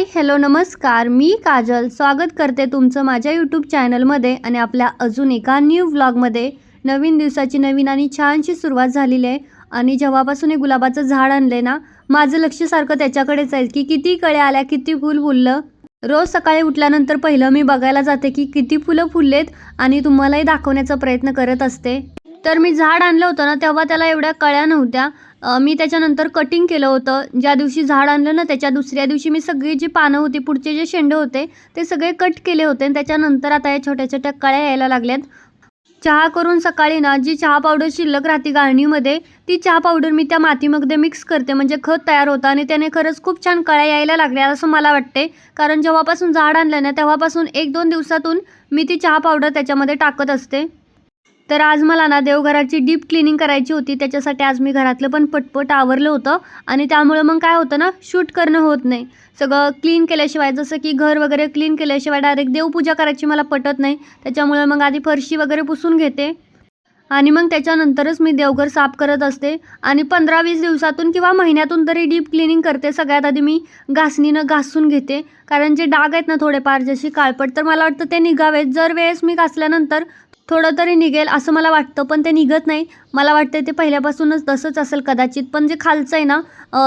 Hi hello नमस्कार. मी काजल. स्वागत करते तुमचं माझ्या यूट्यूब चॅनलमध्ये आणि आपल्या अजून एका न्यू व्लॉगमध्ये नवीन दिवसाची नवीन आणि छानशी सुरुवात झालेली आहे. आणि जेव्हापासून हे गुलाबाचं झाड आणले ना माझं लक्ष सारखं त्याच्याकडेच आहे की किती कळ्या आल्या किती फुल फुललं. रोज सकाळी उठल्यानंतर पहिलं मी बघायला जाते की किती फुलं फुललेत आणि तुम्हालाही दाखवण्याचा प्रयत्न करत असते. तर मी झाड आणलं होतं ना तेव्हा त्याला एवढ्या कळ्या नव्हत्या. मी त्याच्यानंतर कटिंग केलं होतं. ज्या दिवशी झाड आणलं ना त्याच्या दुसऱ्या दिवशी मी सगळी जी पानं होती पुढचे जे शेंडे होते ते सगळे कट केले होते आणि त्याच्यानंतर आता या छोट्या छोट्या कळ्या यायला लागल्यात. चहा करून सकाळी ना जी चहा पावडर शिल्लक राहते गाळणीमध्ये ती चहा पावडर मी त्या मातीमध्ये मिक्स करते. म्हणजे खत तयार होतं आणि त्याने खरंच खूप छान कळ्या यायला लागल्या असं मला वाटते. कारण जेव्हापासून झाड आणलं ना तेव्हापासून एक दोन दिवसातून मी ती चहा पावडर त्याच्यामध्ये टाकत असते. तर आज मला ना देवघराची डीप क्लिनिंग करायची होती. त्याच्यासाठी आज मी घरातलं पण पटपट आवरलं होतं आणि त्यामुळं मग काय होतं ना शूट करणं होत नाही. सगळं क्लीन केल्याशिवाय जसं की घर वगैरे क्लीन केल्याशिवाय डायरेक्ट देवपूजा करायची मला पटत नाही. त्याच्यामुळे मग आधी फरशी वगैरे पुसून घेते आणि मग त्याच्यानंतरच मी देवघर साफ करत असते आणि पंधरा वीस दिवसातून किंवा महिन्यातून तरी डीप क्लिनिंग करते. सगळ्यात आधी मी घासणीनं घासून घेते. कारण जे डाग आहेत ना थोडेफार जशी काळपट तर मला वाटतं ते निघावेत. जर वेळेस मी घासल्यानंतर थोडं तरी निघेल असं मला वाटतं पण ते निघत नाही. मला वाटतं ते पहिल्यापासूनच तसंच असेल कदाचित. पण जे खालचं आहे ना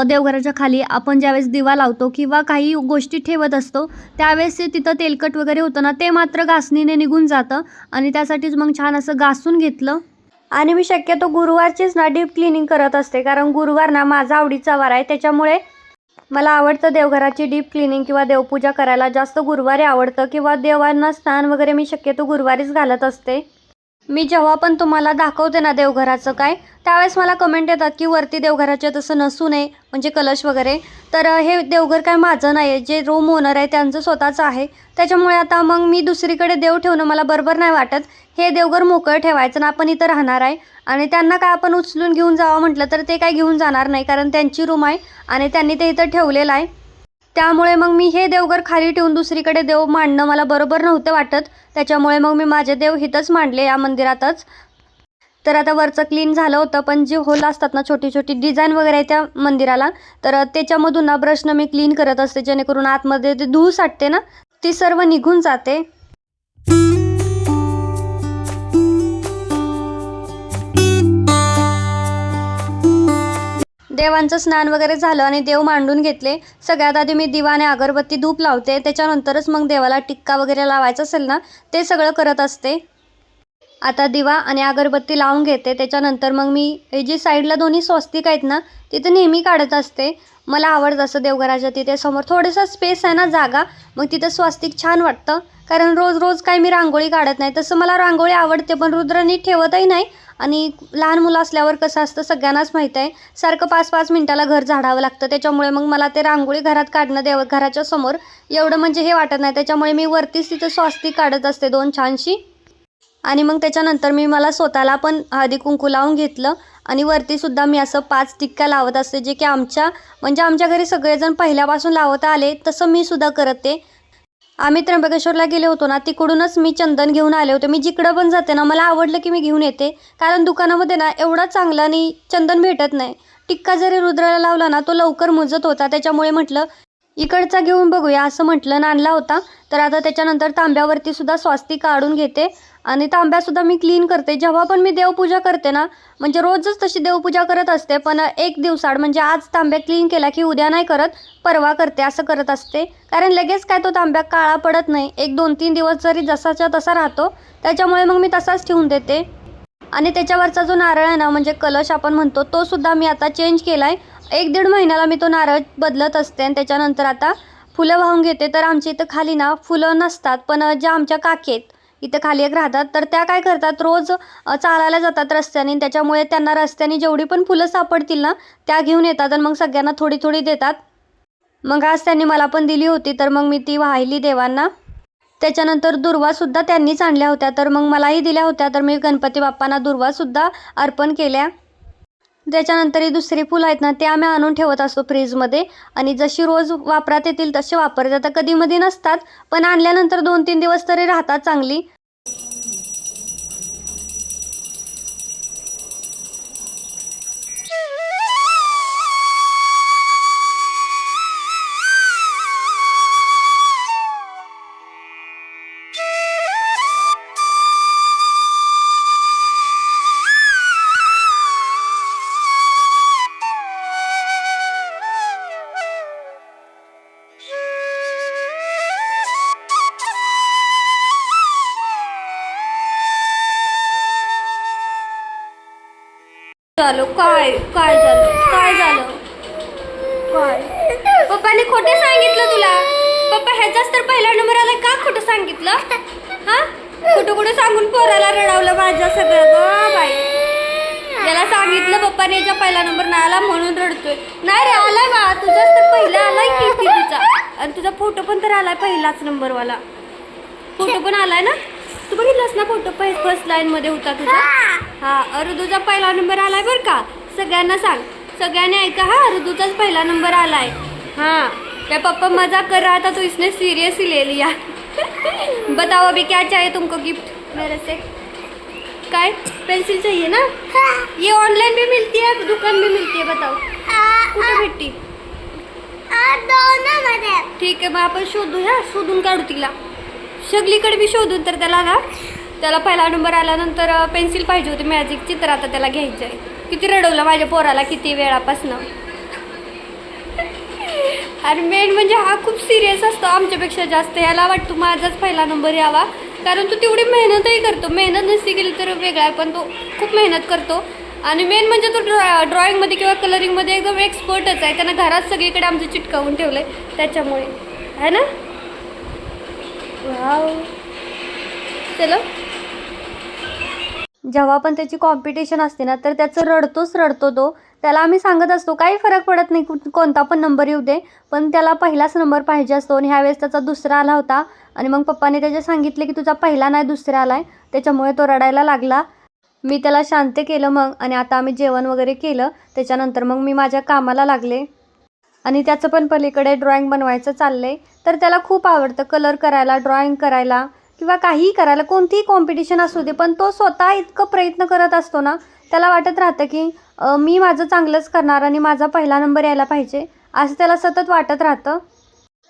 देवघराच्या खाली आपण ज्यावेळेस दिवा लावतो किंवा काही गोष्टी ठेवत असतो त्यावेळेस ते तिथं तेलकट वगैरे होतं ना ते मात्र घासणीने निघून जातं आणि त्यासाठीच मग छान असं घासून घेतलं. आणि मी शक्यतो गुरुवारचीच ना डीप क्लिनिंग करत असते. कारण गुरुवार ना माझा आवडीचा वार आहे. त्याच्यामुळे मला आवडतं देवघराची डीप क्लिनिंग किंवा देवपूजा करायला. जास्त गुरुवारी आवडतं किंवा देवांना स्नान वगैरे मी शक्यतो गुरुवारीच घालत असते. मी जेव्हा पण तुम्हाला दाखवते ना देवघराचं काय त्यावेळेस मला कमेंट येतात की वरती देवघराच्या तसं नसू नये म्हणजे कलश वगैरे. तर हे देवघर काय माझं नाही आहे जे रूम ओनर आहे त्यांचं स्वतःचं आहे. त्याच्यामुळे आता मग मी दुसरीकडे देव ठेवणं मला बरोबर नाही वाटत. हे देवघर मोकळं ठेवायचं ना आपण इथं राहणार आहे. आणि त्यांना काय आपण उचलून घेऊन जावं म्हटलं तर ते काय घेऊन जाणार नाही कारण त्यांची रूम आहे आणि त्यांनी ते इथं ठेवलेलं आहे. त्यामुळे मग मी हे देवघर खाली ठेवून दुसरीकडे देव मांडणं मला बरोबर नव्हतं वाटत. त्याच्यामुळे मग मी माझे देव हिथंच मांडले या मंदिरातच. तर आता वरचं क्लीन झालं होतं पण जे होल असतात ना छोटी छोटी डिझाईन वगैरे आहे त्या मंदिराला तर त्याच्यामधून ना ब्रशनं मी क्लीन करत असते जेणेकरून आतमध्ये ते धूळ साठते ना ती सर्व निघून जाते. देवांचं स्नान वगैरे झालं आणि देव मांडून घेतले. सगळ्यात आधी मी दिवा आणि अगरबत्ती धूप लावते. त्याच्यानंतरच मग देवाला टिक्का वगैरे लावायचं असेल ना ते सगळं करत असते. आता दिवा आणि अगरबत्ती लावून घेते. त्याच्यानंतर मग मी हे जी साईडला दोन्ही स्वस्तिक आहेत ना तिथे नेहमी काढत असते. मला आवडतं असं देवघराच्या तिथे समोर. थोडंसं स्पेस आहे ना जागा मग तिथं स्वस्तिक छान वाटतं. कारण रोज रोज काही मी रांगोळी काढत नाही. तसं मला रांगोळी आवडते पण रुद्रनी ठेवतही नाही. आणि लहान मुलं असल्यावर कसं असतं सगळ्यांनाच माहीत आहे. सारखं पाच पाच मिनटाला घर झाडावं लागतं. त्याच्यामुळे मग मला ते रांगोळी घरात काढणं देव घराच्या समोर. एवढं म्हणजे हे वाटत नाही. त्याच्यामुळे मी वरतीच तिथं स्वस्तिक काढत असते दोन छानशी. आणि मग त्याच्यानंतर मी मला स्वतःला पण हळदी कुंकू लावून घेतलं. आणि वरतीसुद्धा मी असं पाच टिक्का लावत असते जे की आमच्या म्हणजे आमच्या घरी सगळेजण पहिल्यापासून लावत आले तसं मी सुद्धा करते. आम्ही त्र्यंबकेश्वरला गेले होतो ना तिकडूनच मी चंदन घेऊन आले होते. मी जिकडं पण जाते ना मला आवडलं की मी घेऊन येते. कारण दुकानामध्ये ना एवढा चांगला आणि चंदन भेटत नाही. टिक्का जरी रुद्राला लावला ना तो लवकर मुजत होता. त्याच्यामुळे म्हटलं इकडचा घेऊन बघूया. असं म्हटलं नाणला आणला होता. तर आता त्याच्यानंतर तांब्यावरती सुद्धा स्वास्तिक काढून घेते. आणि तांब्यासुद्धा मी क्लीन करते. जेव्हा पण मी देवपूजा करते ना म्हणजे रोजच तशी देवपूजा करत असते पण एक दिवसाड म्हणजे आज तांब्या क्लीन केला की उद्या नाही करत परवा करते असं करत असते. कारण लगेच काय तो तांब्या काळा पडत नाही. एक दोन तीन दिवस जरी जसाच्या तसा राहतो त्याच्यामुळे मग मी तसाच ठेवून देते. आणि त्याच्यावरचा जो नारळ आहे ना म्हणजे कलश आपण म्हणतो तो सुद्धा मी आता चेंज केला आहे एक दीड महिन्याला मी तो नारळ बदलत असते आणि त्याच्यानंतर आता फुलं वाहून घेते. तर आमच्या इथं खाली ना फुलं नसतात पण ज्या आमच्या काकी आहेत इथं खाली एक राहतात. तर त्या काय करतात रोज चालायला जातात रस्त्याने त्याच्यामुळे त्यांना रस्त्याने जेवढी पण फुलं सापडतील ना त्या घेऊन येतात आणि मग सगळ्यांना थोडी थोडी देतात. मग आज त्यांनी मला पण दिली होती तर मग मी ती वाहिली देवांना. त्याच्यानंतर दुर्वासुद्धा त्यांनीच आणल्या होत्या. तर मग मलाही दिल्या होत्या. तर मी गणपती बाप्पांना दुर्वासुद्धा अर्पण केल्या. त्याच्यानंतर ही दुसरी फुलं आहेत ना ते आम्ही आणून ठेवत असतो फ्रीजमध्ये. आणि जशी रोज वापरात येतील तसे वापरते आता कधीमध्ये नसतात पण आणल्यानंतर दोन तीन दिवस तरी राहतात चांगली. झालं? काय? काय झालं? काय झालं? काय? पप्पाने खोटं सांगितलं तुला? पप्पा ह्याचाच तर पहिला नंबर आला का खोटं सांगितलं? हा? खोटं खोटं सांगून पोराला रडवलं माझ्या सगळं. ग बाई. याला सांगितलं पप्पाने याचा पहिला नंबर नाही आला म्हणून रडतोय. नाही रे आलाय बा. तुझाच तर पहिला आलाय की तुझा आणि तुझा फोटो पण तर आलाय पहिलाच नंबरवाला. फोटो पण आलाय ना? तू बघितलास ना फोटो? फर्स्ट लाईन मध्ये होता तुझा? हा. अरुदूचा पहिला नंबर आलाय बर का? सगळ्यांना सांग. सगळ्यांनी ऐका हा अरुदूचाच पहिला नंबर आलाय. हाँ क्या पापा मजाक कर रहा था तो इसने सीरियस ही ले लिया बताओ अभी क्या चाहिए तुमको गिफ्ट मेरे से. काय? पेंसिल चाहिए ना? ये ऑनलाइन भी मिलती है दुकान में मिलती है बताओ. कुठे भेटती? ठीक आहे मग आपण शोधू ह्या शोधून काढू तिला. सगळीकडे मी शोधून तर त्याला ना त्याला पहिला नंबर आल्यानंतर पेन्सिल पाहिजे होती मॅजिक चित्र आता त्याला घ्यायची आहे किती रडवलं माझ्या पोराला किती वेळापासनं. आणि मेन म्हणजे हा खूप सिरियस असतो आमच्यापेक्षा जास्त. याला वाटतो माझाच पहिला नंबर यावा. कारण तो तेवढी मेहनतही करतो. मेहनत नसती गेली तर वेगळा आहे पण तो खूप मेहनत करतो. आणि मेन म्हणजे तो ड्रॉ ड्रॉइंगमध्ये किंवा कलरिंगमध्ये एकदम एक्सपर्टच आहे. त्यांना घरात सगळीकडे आमचं चिटकावून ठेवलं आहे त्याच्यामुळे. आहे ना? वाव. चलो. जेव्हा पण त्याची कॉम्पिटिशन असते ना तर त्याचं रडतोच रडतो तो. त्याला आम्ही सांगत असतो काही फरक पडत नाही कोणता पण नंबर येऊ दे. पण त्याला पहिलाच नंबर पाहिजे असतो आणि ह्यावेळेस त्याचा दुसरा आला होता. आणि मग पप्पाने त्याच्या सांगितले की तुझा पहिला नाही दुसरा आला आहे त्याच्यामुळे तो रडायला लागला. मी त्याला शांत केलं मग आणि आता आम्ही जेवण वगैरे केलं. त्याच्यानंतर मग मी माझ्या कामाला लागले. आणि त्याचं पण पलीकडे ड्रॉइंग बनवायचं चाललं आहे तर त्याला खूप आवडतं कलर करायला ड्रॉइंग करायला किंवा काहीही करायला. कोणतीही कॉम्पिटिशन असू दे पण तो स्वतः इतकं प्रयत्न करत असतो ना त्याला वाटत राहतं की मी माझं चांगलंच करणार आणि माझा पहिला नंबर यायला पाहिजे असं त्याला सतत वाटत राहतं.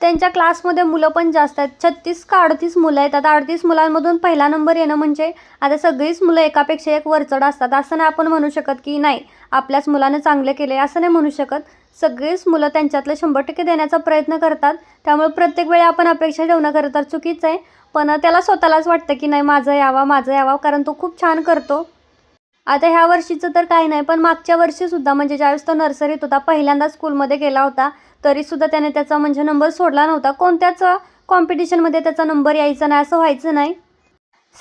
त्यांच्या क्लासमध्ये मुलं पण जास्त आहेत. छत्तीस का अडतीस मुलं आहेत? आता अडतीस मुलांमधून पहिला नंबर येणं म्हणजे आता सगळीच मुलं एकापेक्षा एक वरचढ असतात. असं नाही आपण म्हणू शकत की नाही आपल्याच मुलानं चांगले केले असं नाही म्हणू शकत. सगळीच मुलं त्यांच्यातलं शंभर टक्के देण्याचा प्रयत्न करतात. त्यामुळे प्रत्येक वेळी आपण अपेक्षा ठेवणं खरं तर चुकीचं आहे. पण त्याला स्वतःलाच वाटतं की नाही माझं यावा माझं यावा कारण तो खूप छान करतो. आता ह्या वर्षीचं तर काही नाही पण मागच्या वर्षीसुद्धा म्हणजे ज्यावेळेस तो नर्सरीत होता पहिल्यांदा स्कूलमध्ये गेला होता तरीसुद्धा त्याने त्याचा म्हणजे नंबर सोडला नव्हता. कोणत्याच कॉम्पिटिशनमध्ये त्याचा नंबर यायचा नाही असं व्हायचं नाही.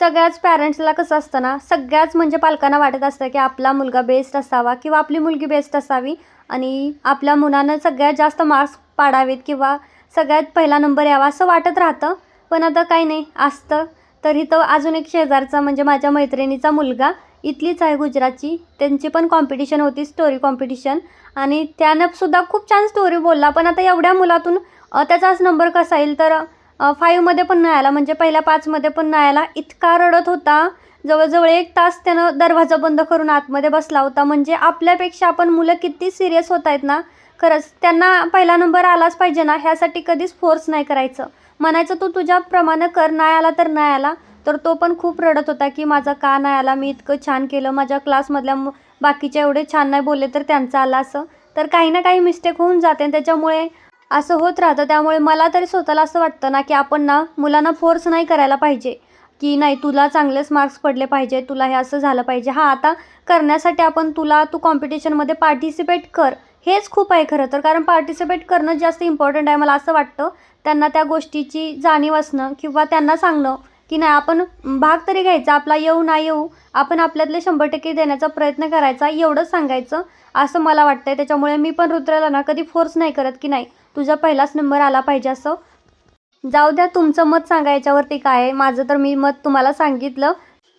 सगळ्याच पॅरेंट्सला कसं असतं ना सगळ्याच म्हणजे पालकांना वाटत असतं की आपला मुलगा बेस्ट असावा किंवा आपली मुलगी बेस्ट असावी. आणि आपल्या मुलानं सगळ्यात जास्त मार्क्स पाडावेत किंवा सगळ्यात पहिला नंबर यावा असं वाटत राहतं. पण आता काही नाही असतं. तर अजून एक शेजारचा म्हणजे माझ्या मैत्रिणीचा मुलगा इथलीच आहे गुजरातची. त्यांची पण कॉम्पिटिशन होती स्टोरी कॉम्पिटिशन आणि त्यानं सुद्धा खूप छान स्टोरी बोलला. पण आता एवढ्या मुलातून त्याचाच नंबर कसा येईल? तर फाईव्हमध्ये पण नाही आला. म्हणजे पहिल्या पाचमध्ये पण नाही आला. इतका रडत होता. जवळजवळ एक तास त्यानं दरवाजा बंद करून आतमध्ये बसला होता. म्हणजे आपल्यापेक्षा आपण मुलं किती सिरियस होत आहेत ना? खरंच त्यांना पहिला नंबर आलाच पाहिजे ना? ह्यासाठी कधीच फोर्स नाही करायचं. म्हणायचं तू तुझ्याप्रमाणे कर. नाही आला तर नाही आला. तर तो पण खूप रडत होता की माझा का नाही आला? मी इतकं छान केलं. माझ्या क्लासमधल्या बाकीच्या बाकीचे एवढे छान नाही बोलले तर त्यांचा आला असं. तर काही ना काही मिस्टेक होऊन जाते. आणि त्याच्यामुळे असं होत राहतं. त्यामुळे मला तरी स्वतःला असं वाटतं ना की आपण ना मुलांना फोर्स नाही करायला पाहिजे. की नाही तुला चांगलेच मार्क्स पडले पाहिजे तुला हे असं झालं पाहिजे. हां आता करण्यासाठी आपण तुला तू कॉम्पिटिशनमध्ये पार्टिसिपेट कर. हेच खूप आहे खरं तर. कारण पार्टिसिपेट करणं जास्त इम्पॉर्टंट आहे. मला असं वाटतं त्यांना त्या गोष्टीची जाणीव असणं किंवा त्यांना सांगणं की नाही आपण भाग तरी घ्यायचा आपला येऊ ना येऊ आपण आपल्यातले शंभर टक्के देण्याचा प्रयत्न करायचा एवढंच सांगायचं असं मला वाटतंय. त्याच्यामुळे मी पण रुद्राला ना कधी फोर्स नाही करत की नाही तुझा पहिलाच नंबर आला पाहिजे असं. जाऊ द्या तुमचं मत सांगा याच्यावरती काय आहे. माझं तर मी मत तुम्हाला सांगितलं.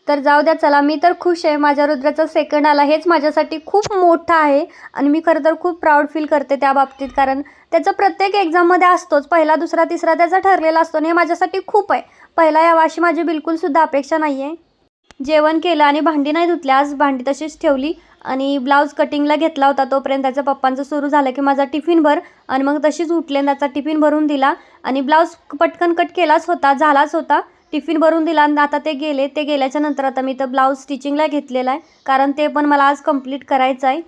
तर जाऊ द्या चला मी तर खुश आहे. माझ्या रुद्राचा सेकंड आला हेच माझ्यासाठी खूप मोठं आहे. आणि मी खरं तर खूप प्राऊड फील करते त्या बाबतीत कारण त्याचं प्रत्येक एक्झाममध्ये असतोच. पहिला दुसरा तिसरा त्याचा ठरलेला असतो आणि हे माझ्यासाठी खूप आहे. पहिला या वाशी माझी बिलकुलसुद्धा अपेक्षा नाही आहे जेवण केलं आणि भांडी नाही धुतली आज भांडी तशीच ठेवली आणि ब्लाऊज कटिंगला घेतला होता तोपर्यंत त्याच्या पप्पांचं सुरू झालं की माझा टिफिन भर आणि मग तशीच उठले त्याचा टिफिन भरून दिला आणि ब्लाऊज पटकन कट केलाच होता झालाच होता. टिफिन भरून दिला आणि आता ते गेले ते गेल्याच्यानंतर आता मी तर ब्लाऊज स्टिचिंगला घेतलेला आहे. कारण ते पण मला आज कंप्लीट करायचं आहे.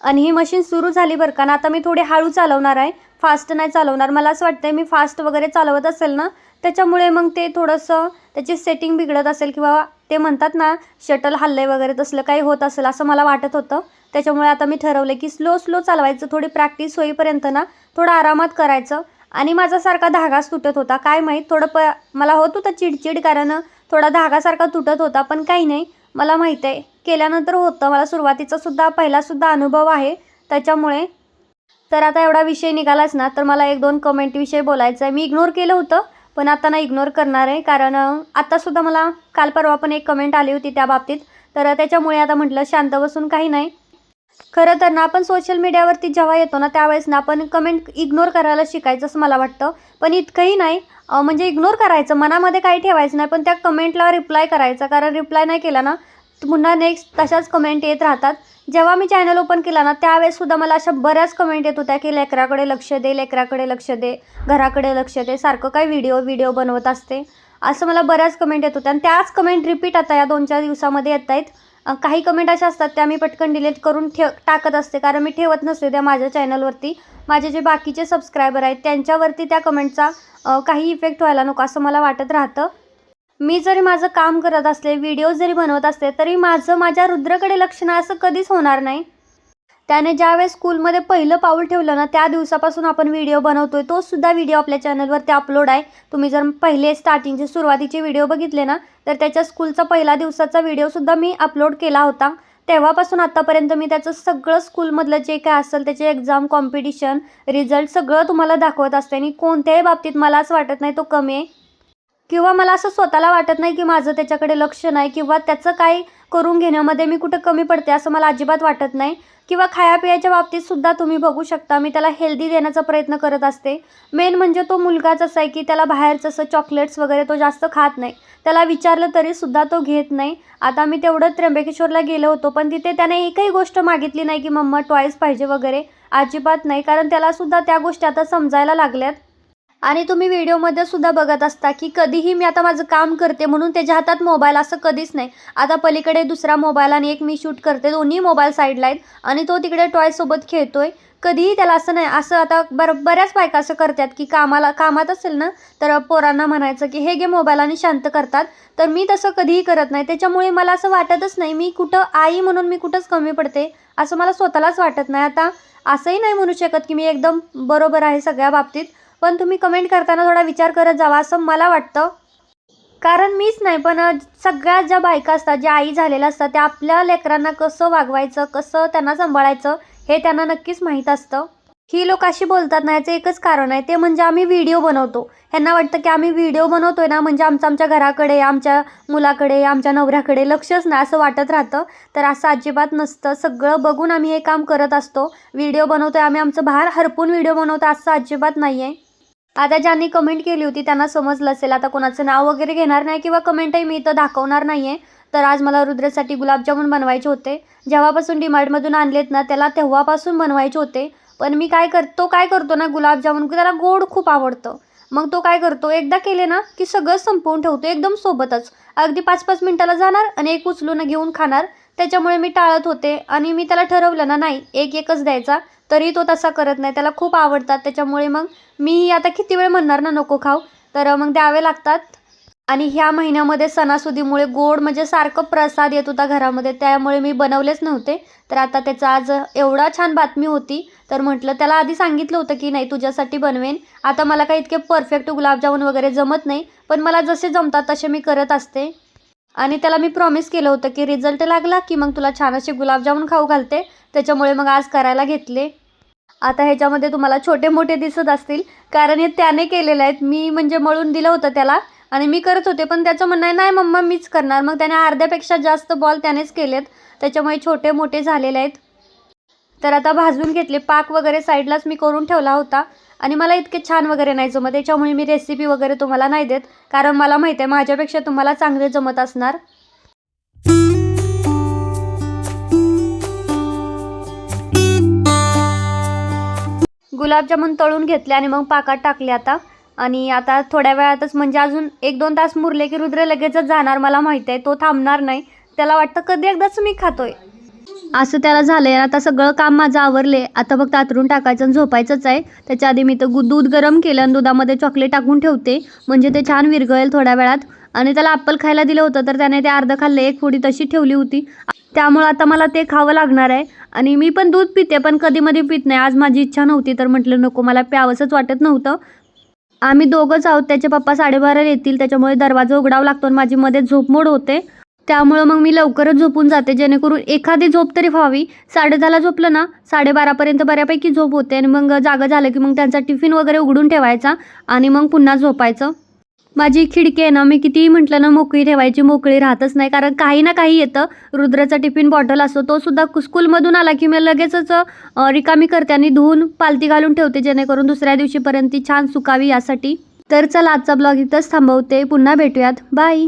आणि ही मशीन सुरू झाली बरं का ना आता मी थोडे हळू चालवणार आहे. फास्ट नाही चालवणार. मला असं वाटतं मी फास्ट वगैरे चालवत असेल ना त्याच्यामुळे मग ते थोडंसं त्याची सेटिंग बिघडत असेल किंवा ते म्हणतात ना शटल हल्ले वगैरे तसलं काही होत असेल असं मला वाटत होतं. त्याच्यामुळे आता मी ठरवलं की स्लो स्लो चालवायचं थोडी प्रॅक्टिस होईपर्यंत ना थोडं आरामात करायचं. आणि माझा सारखा धागाच तुटत होता काय माहीत थोडं प मला होत होतं चिडचिड कारण थोडा धागासारखा तुटत होता पण काही नाही. मला माहीत आहे केल्यानंतर होतं. मला सुरुवातीचा सुद्धा पहिलासुद्धा अनुभव आहे. त्याच्यामुळे तर आता एवढा विषय निघालाच ना तर मला एक दोन कमेंटविषयी बोलायचं आहे मी इग्नोर केलं होतं पण आता ना इग्नोर करणार आहे कारण आत्तासुद्धा मला काल परवा पण एक कमेंट आली होती त्या बाबतीत. तर त्याच्यामुळे आता म्हटलं शांत बसून काही नाही. खरं तर ना आपण सोशल मीडियावरती जेव्हा येतो ना त्यावेळेस ना आपण कमेंट इग्नोर करायला शिकायचं असं मला वाटतं. पण इतकंही नाही म्हणजे इग्नोर करायचं मनामध्ये काही ठेवायचं नाही पण त्या कमेंटला रिप्लाय करायचा. कारण रिप्लाय नाही केला ना पुन्हा नेक्स्ट तशाच कमेंट येत राहतात. जेव्हा मी चॅनल ओपन केला ना त्यावेळेससुद्धा मला अशा बऱ्याच कमेंट येत होत्या की लेकराकडे लक्ष दे लेकराकडे लक्ष दे घराकडे लक्ष दे सारखं काय व्हिडिओ व्हिडिओ बनवत असते? असं मला बऱ्याच कमेंट येत होत्या. आणि त्याच कमेंट रिपीट आता या दोन चार दिवसामध्ये येत आहेत. काही कमेंट अशा असतात त्या मी पटकन डिलीट करून ठेव टाकत असते. कारण मी ठेवत नसते त्या माझ्या चॅनलवरती माझे जे बाकीचे सबस्क्रायबर आहेत त्यांच्यावरती त्या कमेंटचा काही इफेक्ट व्हायला नको असं मला वाटत राहतं. मी जरी माझं काम करत असले व्हिडिओ जरी बनवत असते तरी माझं माझ्या रुद्रकडे लक्ष ना असं कधीच होणार नाही. त्याने ज्यावेळेस स्कूलमध्ये पहिलं पाऊल ठेवलं ना त्या दिवसापासून आपण व्हिडिओ बनवतोय तो सुद्धा व्हिडिओ आपल्या चॅनलवरती अपलोड आहे. तुम्ही जर पहिले स्टार्टिंगचे सुरुवातीचे व्हिडिओ बघितले ना तर त्याच्या स्कूलचा पहिला दिवसाचा व्हिडिओसुद्धा मी अपलोड केला होता. तेव्हापासून आत्तापर्यंत मी त्याचं सगळं स्कूलमधलं जे काय असेल त्याचे एक्झाम कॉम्पिटिशन रिझल्ट सगळं तुम्हाला दाखवत असते आणि कोणत्याही बाबतीत मला असं वाटत नाही तो कमी आहे. किंवा मला असं स्वतःला वाटत नाही की माझं त्याच्याकडे लक्ष नाही किंवा त्याचं काय करून घेण्यामध्ये मी कुठं कमी पडते असं मला अजिबात वाटत नाही. किंवा खायापियाच्या बाबतीत सुद्धा तुम्ही बघू शकता मी त्याला हेल्दी देण्याचा प्रयत्न करत असते. मेन म्हणजे तो मुलगाच असा आहे की त्याला बाहेरचं असं चॉकलेट्स वगैरे तो जास्त खात नाही. त्याला विचारलं तरीसुद्धा तो घेत नाही. आता मी तेवढं त्र्यंबकेश्वरला गेलो होतो पण तिथे त्याने एकही गोष्ट मागितली नाही की मम्मा टॉईस पाहिजे वगैरे. अजिबात नाही कारण त्यालासुद्धा त्या गोष्टी आता समजायला लागल्यात. आणि तुम्ही व्हिडिओमध्ये सुद्धा बघत असता की कधीही मी आता माझं काम करते म्हणून त्याच्या हातात मोबाईल असं कधीच नाही. आता पलीकडे दुसरा मोबाईल आणि एक मी शूट करते दोन्ही मोबाईल साईडला आहेत आणि तो तिकडे टॉयसोबत खेळतो आहे कधीही त्याला असं नाही असं आता बर बऱ्याच बायका असं करतात की कामाला कामात असेल ना तर पोरांना म्हणायचं की हे घे मोबाईल आणि शांत करतात. तर मी तसं कधीही करत नाही. त्याच्यामुळे मला असं वाटतच नाही मी कुठं आई म्हणून मी कुठंच कमी पडते असं मला स्वतःलाच वाटत नाही. आता असंही नाही म्हणू शकत की मी एकदम बरोबर आहे सगळ्या बाबतीत. पण तुम्ही कमेंट करताना थोडा विचार करत जावा असं मला वाटतं. कारण मीच नाही पण सगळ्या ज्या बायका असतात ज्या आई झालेल्या असतात त्या आपल्या लेकरांना कसं वागवायचं कसं त्यांना सांभाळायचं हे त्यांना नक्कीच माहीत असतं. ही लोक अशी बोलतात ना याचं एकच कारण आहे ते म्हणजे आम्ही व्हिडिओ बनवतो. ह्यांना वाटतं की आम्ही व्हिडिओ बनवतोय ना म्हणजे आमचं आमच्या घराकडे आमच्या मुलाकडे आमच्या नवऱ्याकडे लक्षच नाही असं वाटत राहतं. तर असं अजिबात नसतं. सगळं बघून आम्ही हे काम करत असतो. व्हिडिओ बनवतोय आम्ही आमचं बाहेर हरपून व्हिडिओ बनवतो असं अजिबात नाही आहे आता ज्यांनी कमेंट केली होती त्यांना समजलं असेल. आता कोणाचं नाव वगैरे घेणार नाही किंवा कमेंटही मी इथं दाखवणार नाही आहे तर आज मला रुद्रसाठी गुलाबजामुन बनवायचे होते. जेव्हापासून डिमार्टमधून आणलेत ना त्याला तेव्हापासून बनवायचे होते. पण मी काय करतो काय करतो ना गुलाबजामुन की त्याला गोड खूप आवडतं. मग तो काय करतो एकदा केले ना की सगळं संपवून ठेवतो एकदम सोबतच. अगदी पाच पाच मिनटाला जाणार आणि एक उचलून घेऊन खाणार. त्याच्यामुळे मी टाळत होते आणि मी त्याला ठरवलं ना नाही एक एकच द्यायचा. तरी तो तसा करत नाही. त्याला खूप आवडतात. त्याच्यामुळे मग मी आता किती वेळ म्हणणार ना नको खाऊ. तर मग द्यावे लागतात. आणि ह्या महिन्यामध्ये सणासुदीमुळे गोड म्हणजे सारखं प्रसाद येत होता घरामध्ये. त्यामुळे मी बनवलेच नव्हते. तर आता त्याचा आज एवढा छान बातमी होती. तर म्हटलं त्याला आधी सांगितलं होतं की नाही तुझ्यासाठी बनवेन. आता मला काही इतके परफेक्ट गुलाबजामुन वगैरे जमत नाही पण मला जसे जमतात तसे मी करत असते. आणि त्याला मी प्रॉमिस केलं होतं की रिझल्ट लागला की मग तुला छान असे गुलाबजामुन खाऊ घालते. त्याच्यामुळे मग आज करायला घेतले. आता ह्याच्यामध्ये तुम्हाला छोटे मोठे दिसत असतील. कारण हे त्याने केलेले आहेत. मी म्हणजे मळून दिलं होतं त्याला आणि मी करत होते पण त्याचं म्हणणं आहे नाही मम्मा मीच करणार. मग त्याने अर्ध्यापेक्षा जास्त बॉल त्यानेच केलेत. त्याच्यामुळे छोटे मोठे झालेले आहेत. तर आता भाजून घेतले. पाक वगैरे साईडलाच मी करून ठेवला होता. आणि मला इतके छान वगैरे नाही जमत. त्याच्यामुळे मी रेसिपी वगैरे तुम्हाला नाही देत. कारण मला माहिती आहे माझ्यापेक्षा तुम्हाला चांगले जमत असणार. गुलाबजामुन तळून घेतले आणि मग पाकात टाकले आता. आणि आता थोड्या वेळातच म्हणजे अजून एक दोन तास मुरले की रुद्र लगेचच जाणार मला माहिती आहे. तो थांबणार नाही. त्याला वाटतं कधी एकदाच मी खातोय. असं त्याला झालं आहे आता सगळं काम माझं आवरले आता फक्त आतरून टाकायचं आणि झोपायचंच आहे. त्याच्या आधी मी तर गु दूध गरम केलं आणि दुधामध्ये चॉकलेट टाकून ठेवते. म्हणजे ते छान विरघळेल थोड्या वेळात. आणि त्याला ॲपल खायला दिलं होतं तर त्याने ते अर्धं खाल्लं. एक फोडी तशी ठेवली होती. त्यामुळं आता मला ते खावं लागणार आहे. आणि मी पण दूध पिते पण कधीमध्ये पित नाही. आज माझी इच्छा नव्हती तर म्हटलं नको मला प्यावंसंच वाटत नव्हतं. आम्ही दोघंच आहोत त्याचे पप्पा साडेबाराला येतील त्याच्यामुळे दरवाजा उघडावा लागतो आणि माझी मध्ये झोपमोड होते. त्यामुळं मग मी लवकरच झोपून जाते जेणेकरून एखादी झोप तरी व्हावी. साडेदहाला झोपलं ना साडेबारापर्यंत बऱ्यापैकी झोप होते आणि मग जागं झालं की मग त्यांचा टिफिन वगैरे उघडून ठेवायचा आणि मग पुन्हा झोपायचं. माझी खिडकी आहे ना मी कितीही म्हटलं ना मोकळी ठेवायची मोकळी राहतच नाही. कारण काही ना काही येतं. रुद्राचा टिफिन बॉटल असतो तो सुद्धा कु- स्कूलमधून आला की मी लगेचच रिकामी करते आणि धुवून पालती घालून ठेवते जेणेकरून दुसऱ्या दिवशीपर्यंत ती छान सुकावी यासाठी. तर चला आजचा ब्लॉग इथंच थांबवते. पुन्हा भेटूयात. बाय!